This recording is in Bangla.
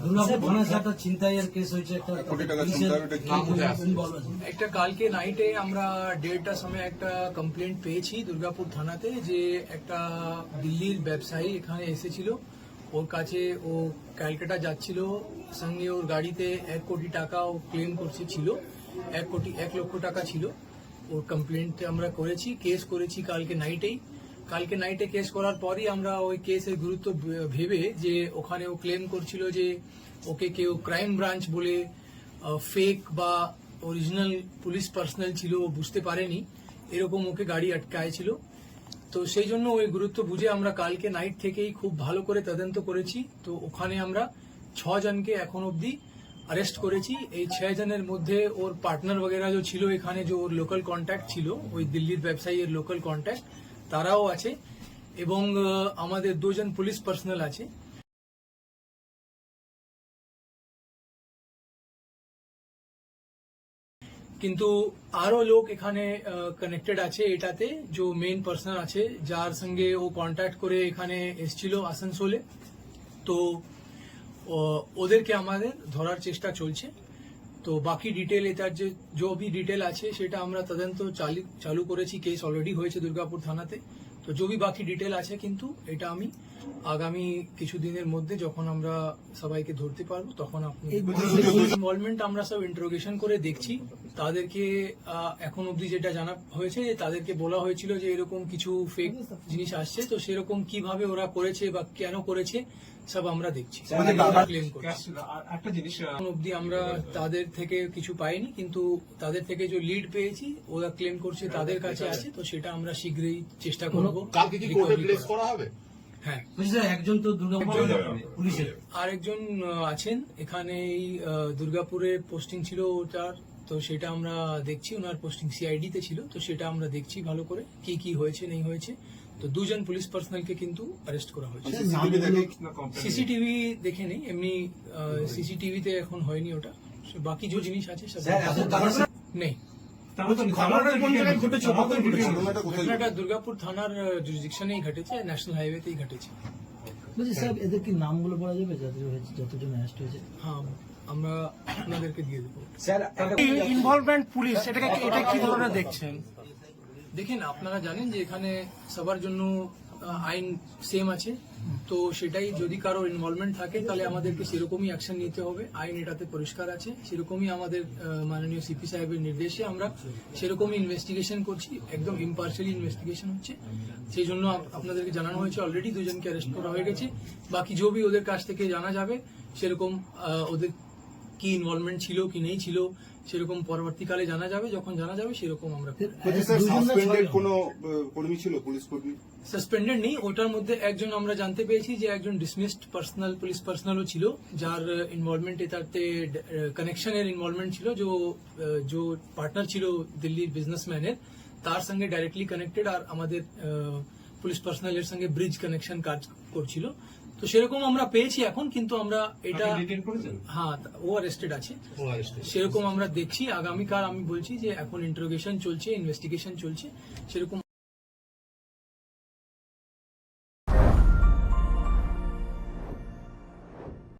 থানায় একটা কালকে নাইটে আমরা দেড়টার সময় একটা কমপ্লেন্ট পেয়েছি দুর্গাপুর থানাতে যে একটা দিল্লির ব্যবসায়ী এখানে এসেছিল। ওর কাছে ও ক্যালকাটা যাচ্ছিল সঙ্গে ওর গাড়িতে এক কোটি টাকা ও ক্লেম করছে ছিল। এক কোটি এক লক্ষ টাকা ছিল। ওর কমপ্লেন্ট আমরা করেছি কেস করেছি কালকে নাইটেই কালকে নাইটে কেস করার পরই আমরা ওই কেসের গুরুত্ব ভেবে যে ওখানে ও ক্লেম করছিল যে ওকে কেউ ক্রাইম ব্রাঞ্চ বলে ফেক বা অরিজিনাল পুলিশ পার্সোনাল ছিল, ও বুঝতে পারেনি। এরকম ওকে গাড়ি আটকায় ছিল তো সেই জন্য ওই গুরুত্ব বুঝে আমরা কালকে নাইট থেকেই খুব ভালো করে তদন্ত করেছি। তো ওখানে আমরা জনকে এখন অবধি অ্যারেস্ট করেছি। এই ছয় জনের মধ্যে ওর পার্টনার বগেরা যে ছিল এখানে যে ওর লোকাল কন্ট্যাক্ট ছিল, ওই দিল্লির ব্যবসায়ী ব্যবসায়ীর লোকাল কন্ট্যাক্ট তারাও আছে এবং আমাদের দুজন পুলিশ পার্সোনাল আছে। কিন্তু আরও লোক এখানে কানেক্টেড আছে এটাতে, যে মেইন পার্সন আছে, যার সঙ্গে ও কন্ট্যাক্ট করে এখানে এসছিল আসানসোলে। তো ওদেরকে আমাদের ধরার চেষ্টা চলছে। তো বাকি ডিটেল এটার যে যে ডিটেল আছে, সেটা আমরা তদন্ত চালু চালু করেছি। কেস অলরেডি হয়েছে দুর্গাপুর থানাতে। তো যে বি বাকি ডিটেল আছে কিন্তু এটা আমি আগামী কিছু দিনের মধ্যে যখন আমরা সবাইকে ধরতে পারব তখন আপনি ইনভলভমেন্ট আমরা সব ইন্টারোগেশন করে দেখছি। তাদেরকে এখন অবধি যেটা জানা হয়েছে যে তাদেরকে বলা হয়েছিল যে এরকম কিছু ফেক জিনিস আসছে তো সেরকম কীভাবে ওরা করেছে বা কেন করেছে সব আমরা দেখছি। একটা জিনিস এখন অবধি আমরা তাদের থেকে কিছু পাইনি কিন্তু তাদের থেকে যে লিড পেয়েছি ওরা ক্লেম করছে তাদের কাছে আছে তো সেটা আমরা শীঘ্রই চেষ্টা করব। কালকে কি কোর্টে প্লেস করা। হবে? হ্যাঁ। একজন তো দুর্গাপুর পুলিশের। আরেকজন আছেন। এখানে দুর্গাপুরে পোস্টিং ছিল ওটার। তো সেটা আমরা দেখছি ওনার পোস্টিং সিআইডি তে ছিল। তো সেটা আমরা দেখছি ভালো করে কি কি হয়েছে নেই হয়েছে। তো দুজন পুলিশ পার্সোনালকে কিন্তু অ্যারেস্ট করা হয়েছে। সিসিটিভি দেখে সিসিটিভি দেখে নেই এমনি সিসিটিভিতে এখন হয়নি ওটা। বাকি যে জিনিস আছে নেই। ঘটনাটা দুর্গাপুর থানার জুরিডিকশনেই ঘটেছে ন্যাশনাল হাইওয়েতেই ঘটেছে। বলছি স্যার এদের কি নামগুলো বলা যাবে? যাদের হয়েছে যতজন অ্যারেস্ট হয়েছে? হ্যাঁ আমরা আপনাদেরকে দিয়ে দেবো। ইনভলভমেন্ট পুলিশ এটাকে এটা কি ধরনের দেখছেন? দেখেন আপনারা জানেন যে এখানে সবার জন্য আইন সেম আছে। তো সেটাই যদি কারও ইনভলভমেন্ট থাকে, তাহলে আমাদেরকে সেরকমই অ্যাকশন নিতে হবে। আইন এটাতে পরিষ্কার আছে। সেরকমই আমাদের মাননীয় সিপি সাহেবের নির্দেশে আমরা সেরকমই ইনভেস্টিগেশন করছি। একদম ইম্পার্শিয়ালি ইনভেস্টিগেশন হচ্ছে। সেই জন্য আপনাদেরকে জানানো হয়েছে অলরেডি দুজনকে অ্যারেস্ট করা হয়ে গেছে। বাকি যে বি ওদের কাছ থেকে জানা যাবে, সেরকম ওদের কি ইনভলভমেন্ট ছিল কি নেই ছিল সেরকম পরবর্তীকালে জানা যাবে যখন জানা যাবে সেরকম আমরা করব। বলছি স্যার দুজন না সাসপেন্ডেড কোনো কর্মী ছিল পুলিশ কর্মী সাসপেন্ডেড নেই ওটার মধ্যে একজন আমরা জানতে পেরেছি যে একজন ডিসমিসড পার্সোনাল পুলিশ পার্সোনালও ছিল যার ইনভলভমেন্ট এটাতে কানেকশনের ইনভলভমেন্ট ছিল যে যে পার্টনার ছিল দিল্লির বিজনেসম্যানের তার সঙ্গে ডাইরেক্টলি কানেক্টেড আর আমাদের পুলিশ পার্সোনালের সঙ্গে ব্রিজ কানেকশন কাজ করছিল তো সেরকম আমরা পেয়েছি এখন কিন্তু আমরা এটা হ্যাঁ ও অ্যারেস্টেড আছে। সেরকম আমরা দেখছি। আগামীকাল আমি বলছি যে এখন ইন্টারোগেশন চলছে ইনভেস্টিগেশন চলছে। সেরকম